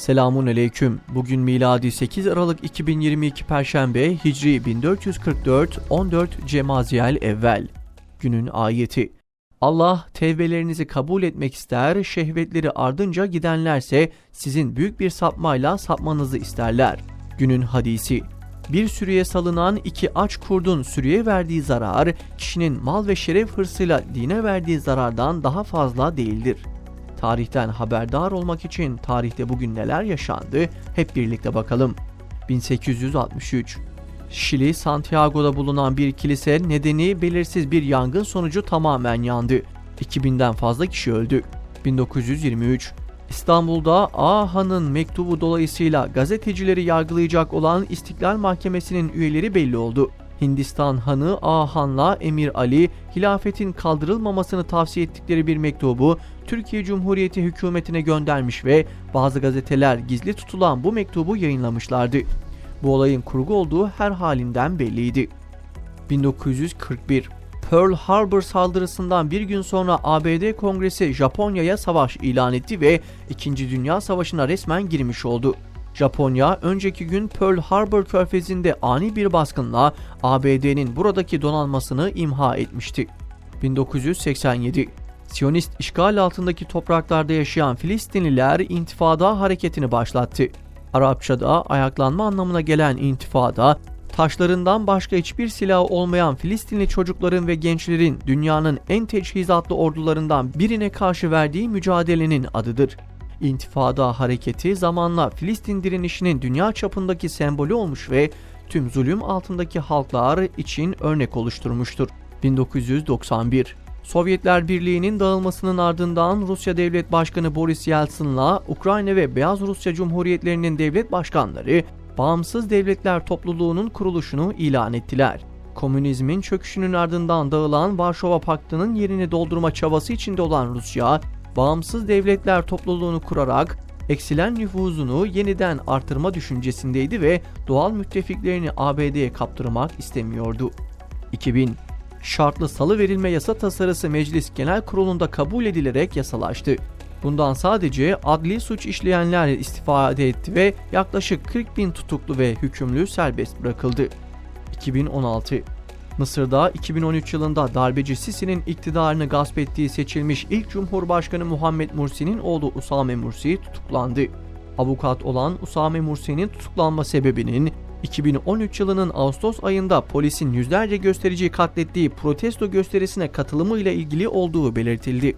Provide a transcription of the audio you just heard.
Selamun aleyküm. Bugün miladi 8 Aralık 2022 Perşembe, Hicri 1444 14 Cemaziyel evvel. Günün ayeti. Allah tevbelerinizi kabul etmek ister, şehvetleri ardınca gidenlerse sizin büyük bir sapmayla sapmanızı isterler. Günün hadisi. Bir sürüye salınan iki aç kurdun sürüye verdiği zarar, kişinin mal ve şeref hırsıyla dine verdiği zarardan daha fazla değildir. Tarihten haberdar olmak için tarihte bugün neler yaşandı hep birlikte bakalım. 1863 Şili Santiago'da bulunan bir kilise nedeni belirsiz bir yangın sonucu tamamen yandı. 2000'den fazla kişi öldü. 1923 İstanbul'da Ağa'nın mektubu dolayısıyla gazetecileri yargılayacak olan İstiklal Mahkemesi'nin üyeleri belli oldu. Hindistan Hanı Ağahan'la Emir Ali, hilafetin kaldırılmamasını tavsiye ettikleri bir mektubu Türkiye Cumhuriyeti hükümetine göndermiş ve bazı gazeteler gizli tutulan bu mektubu yayınlamışlardı. Bu olayın kurgu olduğu her halinden belliydi. 1941 Pearl Harbor saldırısından bir gün sonra ABD Kongresi Japonya'ya savaş ilan etti ve 2. Dünya Savaşı'na resmen girmiş oldu. Japonya önceki gün Pearl Harbor körfezinde ani bir baskınla ABD'nin buradaki donanmasını imha etmişti. 1987 Siyonist işgal altındaki topraklarda yaşayan Filistinliler intifada hareketini başlattı. Arapçada ayaklanma anlamına gelen intifada, taşlarından başka hiçbir silahı olmayan Filistinli çocukların ve gençlerin dünyanın en teçhizatlı ordularından birine karşı verdiği mücadelenin adıdır. İntifada hareketi zamanla Filistin direnişinin dünya çapındaki sembolü olmuş ve tüm zulüm altındaki halklar için örnek oluşturmuştur. 1991 Sovyetler Birliği'nin dağılmasının ardından Rusya Devlet Başkanı Boris Yeltsin'la Ukrayna ve Beyaz Rusya Cumhuriyetlerinin devlet başkanları Bağımsız Devletler Topluluğu'nun kuruluşunu ilan ettiler. Komünizmin çöküşünün ardından dağılan Varşova Paktı'nın yerini doldurma çabası içinde olan Rusya, Bağımsız Devletler Topluluğu'nu kurarak eksilen nüfuzunu yeniden artırma düşüncesindeydi ve doğal müttefiklerini ABD'ye kaptırmak istemiyordu. 2000 şartlı salı verilme yasa tasarısı Meclis Genel Kurulu'nda kabul edilerek yasalaştı. Bundan sadece adli suç işleyenler istifade etti ve yaklaşık 40 bin tutuklu ve hükümlü serbest bırakıldı. 2016 Mısır'da 2013 yılında darbeci Sisi'nin iktidarını gasp ettiği seçilmiş ilk Cumhurbaşkanı Muhammed Mursi'nin oğlu Usame Mursi tutuklandı. Avukat olan Usame Mursi'nin tutuklanma sebebinin 2013 yılının Ağustos ayında polisin yüzlerce göstericiyi katlettiği protesto gösterisine katılımıyla ilgili olduğu belirtildi.